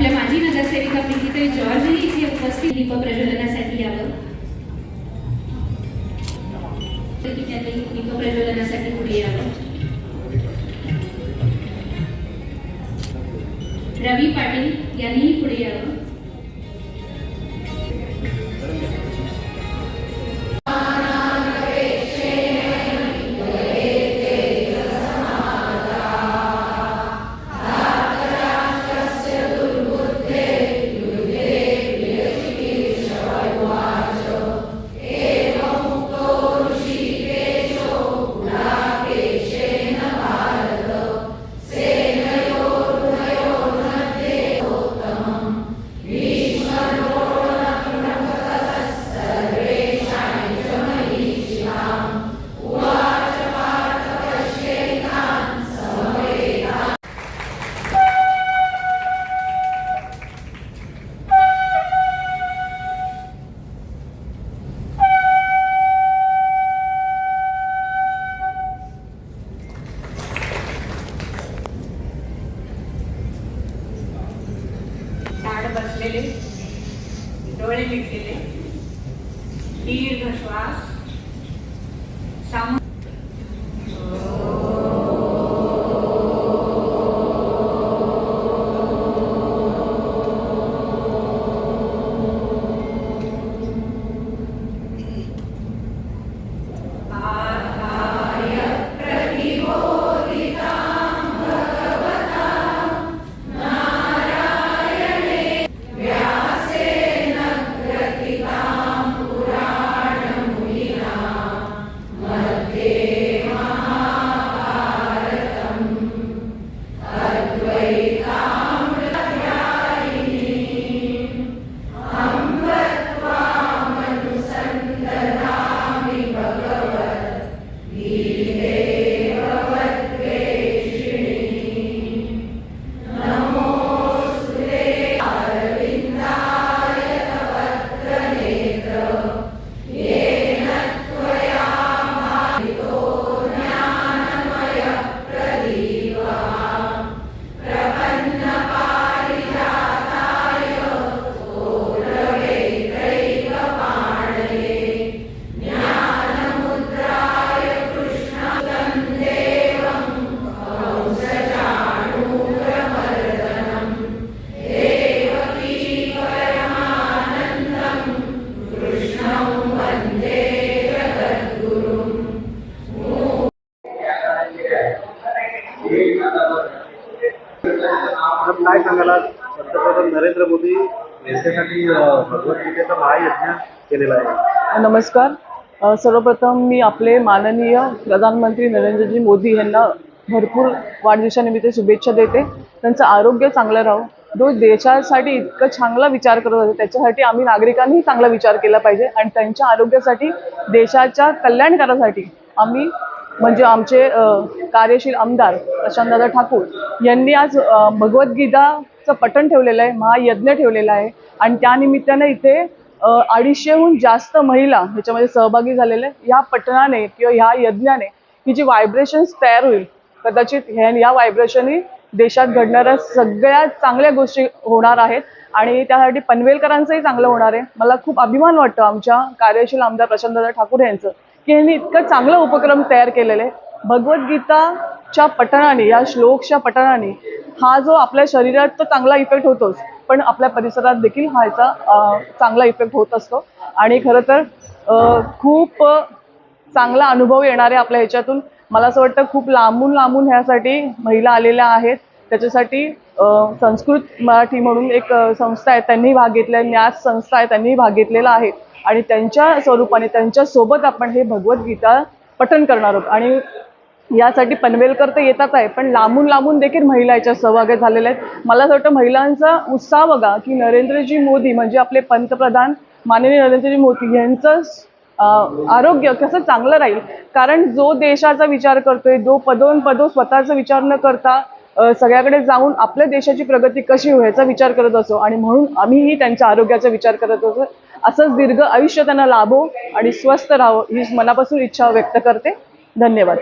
आपल्या माजी नगरसेविका प्रीतीताई जॉर्जही इथे उपस्थित दीप प्रज्वलनासाठी यावं. तर त्यांनी दीप प्रज्वलनासाठी पुढे यावं. रवी पाटील यांनीही पुढे यावं. बसलेले डोळे मिटलेले दीर्घ श्वास साम काय सांगाल पंतप्रधान नरेंद्र मोदी यांच्यासाठी भगवद्गीतेचा महायज्ञ केलेला आहे. नमस्कार. सर्वप्रथम मी आपले माननीय प्रधानमंत्री नरेंद्रजी मोदी यांना भरपूर वाढदिवसानिमित्त शुभेच्छा देते. त्यांचं आरोग्य चांगलं राहो. जो देशासाठी इतकं चांगला विचार करत होते त्याच्यासाठी आम्ही नागरिकांनी चांगला विचार केला पाहिजे. आणि त्यांच्या आरोग्यासाठी देशाच्या कल्याणकारासाठी आम्ही म्हणजे आमचे कार्यशील आमदार प्रशांतदादा ठाकूर यांनी आज भगवद्गीताचं पठण ठेवलेलं आहे महायज्ञ ठेवलेला आहे. आणि त्यानिमित्तानं इथे अडीचशेहून जास्त महिला ह्याच्यामध्ये सहभागी झालेल्या आहेत. या पठणाने किंवा ह्या यज्ञाने ही जी व्हायब्रेशन्स तयार होईल कदाचित ह्या या व्हायब्रेशनही देशात घडणाऱ्या सगळ्या चांगल्या गोष्टी होणार आहेत. आणि त्यासाठी पनवेलकरांचंही चांगलं होणार आहे. मला खूप अभिमान वाटतो आमच्या कार्यशील आमदार प्रशांतदादा ठाकूर यांचं. की यांनी इतकं चांगलं उपक्रम तयार केलेले. आहे भगवद्गीताच्या पठणाने या श्लोकच्या पठणाने हा जो आपल्या शरीरात तर चांगला इफेक्ट होतोच. पण आपल्या परिसरात देखील हा याचा चांगला इफेक्ट होत असतो. आणि खरं तर खूप चांगला अनुभव येणार आहे आपल्या ह्याच्यातून. मला असं वाटतं खूप लांबून लांबून ह्यासाठी महिला आलेल्या आहेत. त्याच्यासाठी संस्कृत मराठी म्हणून एक संस्था आहे त्यांनी भाग घेतला न्यास संस्था आहे त्यांनी भाग घेतलेला आहे. आणि त्यांच्या स्वरूपाने त्यांच्यासोबत आपण हे भगवद्गीता पठन करणार आहोत. आणि यासाठी पनवेलकर तर येतात आहे पण लांबून लांबून देखील महिला याच्यात सहभागी झालेल्या आहेत. मला असं वाटतं महिलांचा उत्साह बघा की नरेंद्रजी मोदी म्हणजे आपले पंतप्रधान माननीय नरेंद्रजी मोदी यांचं आरोग्य कसं चांगलं राहील? कारण जो देशाचा विचार करतोय जो पदोन पदो स्वतःचा विचार न करता सगळ्याकडे जाऊन आपल्या देशाची प्रगती कशी होईल याचा विचार करत असो आणि म्हणून आम्हीही त्यांच्या आरोग्याचा विचार करत असो असंच दीर्घ आयुष्य त्यांना लाभो आणि स्वस्थ राहावं ही मनापासून इच्छा व्यक्त करते. धन्यवाद.